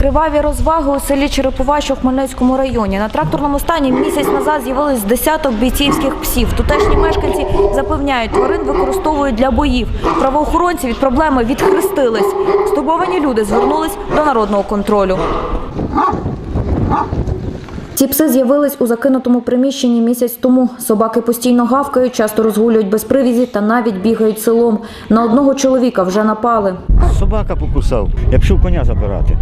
Криваві розваги у селі Черепова, що в Хмельницькому районі. На тракторному стані місяць назад з'явились десяток бійцівських псів. Тутешні мешканці запевняють, тварин використовують для боїв. Правоохоронці від проблеми відхрестились. Стурбовані люди звернулись до народного контролю. Ці пси з'явились у закинутому приміщенні місяць тому. Собаки постійно гавкають, часто розгулюють без привізі та навіть бігають селом. На одного чоловіка вже напали. Собака покусав. Я пішов коня забирати.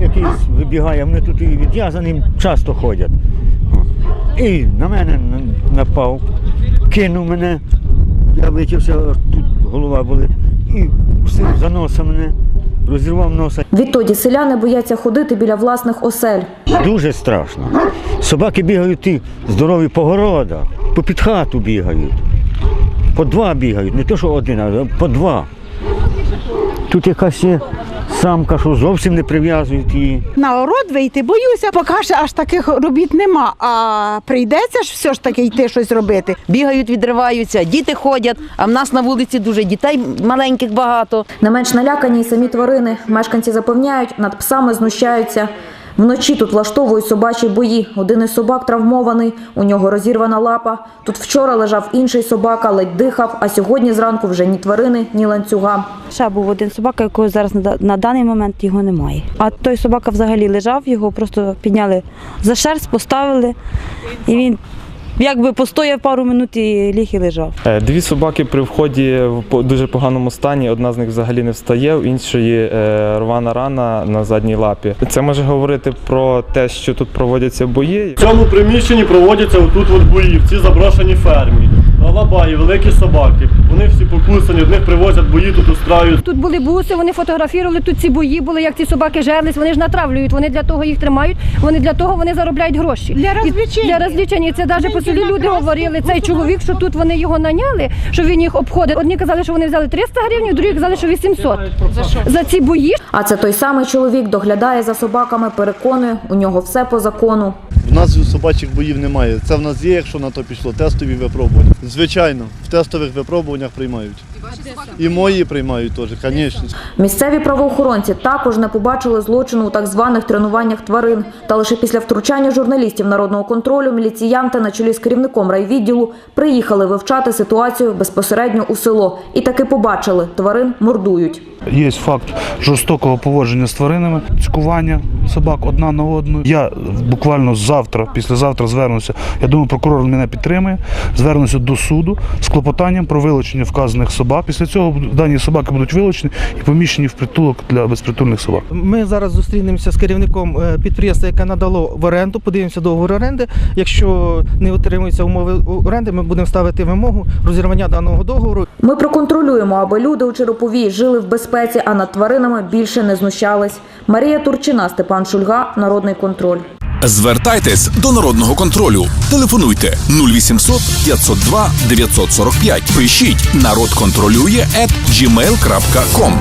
Якийсь вибігає, вони тут і відв'язаним часто ходять. І на мене напав, кинув мене, я витягся, тут голова болить, і за носа мене, розірвав носа. Відтоді селяни бояться ходити біля власних осель. Дуже страшно. Собаки бігають ті здорові по городах, по під хату бігають. По два бігають, не то, що один, а по два. Тут якась є самка, що зовсім не прив'язують її. на город вийти, боюся, поки що аж таких робіт нема. А прийдеться ж все ж таки йти щось робити. бігають, відриваються, діти ходять, а в нас на вулиці дуже дітей маленьких багато. Не менш налякані й самі тварини. Мешканці запевняють, над псами знущаються. Вночі тут влаштовують собачі бої. Один із собак травмований, у нього розірвана лапа. Тут вчора лежав інший собака, ледь дихав, а сьогодні зранку вже ні тварини, ні ланцюга. Ще був один собака, якого зараз на, даний момент його немає. А той собака взагалі лежав, його просто підняли за шерсть, поставили, і він якби постояв пару минут і ліг і лежав. Е, Дві собаки при вході в по- дуже поганому стані. Одна з них взагалі не встає, в іншої е, рвана рана на задній лапі. Це може говорити про те, що тут проводяться бої. В цьому приміщенні проводяться отут от бої, в цій заброшеній фермі. Алабаї, великі собаки. Вони всі покусані, одних привозять бої, тут устраюють. Тут були буси, вони фотографували, тут ці бої були, як ці собаки жерлись, вони ж натравлюють, вони для того їх тримають, вони для того вони заробляють гроші. Для І. Для розвлечення. Це навіть по селі люди говорили, цей чоловік, що тут вони його наняли, що він їх обходить. Одні казали, що вони взяли 300 гривень, другі казали, що 800. За що? За ці бої. А це той самий чоловік доглядає за собаками, переконує, у нього все по закону. В нас собачих боїв немає. Це в нас є, якщо на то пішло, тестові випробування. Звичайно, в тестових випробуваннях приймають. І мої приймають теж, звісно. Місцеві правоохоронці також не побачили злочину у так званих тренуваннях тварин. Та лише після втручання журналістів народного контролю міліціянти на чолі з керівником райвідділу приїхали вивчати ситуацію безпосередньо у село. І таки побачили, тварин мордують. Є факт жорстокого поводження з тваринами, цькування собак одна на одну. Я буквально завтра, післязавтра звернуся. Я думаю, прокурор мене підтримує. Звернуся до суду з клопотанням про вилучення вказаних собак. Після цього дані собаки будуть вилучені і поміщені в притулок для безпритульних собак. Ми зараз зустрінемося з керівником е, підприємства, яке надало в оренду. Подивимося договор оренди. Якщо не отримуються умови оренди, ми будемо ставити вимогу розірвання даного договору. Ми проконтролюємо, аби люди у Черепові жили в безпеці, а над тваринами більше не знущались. Марія Турчина, Степан Шульга, Народний контроль. Звертайтесь до народного контролю. Телефонуйте 0800 502 945. Пишіть народ контролює at gmail.com.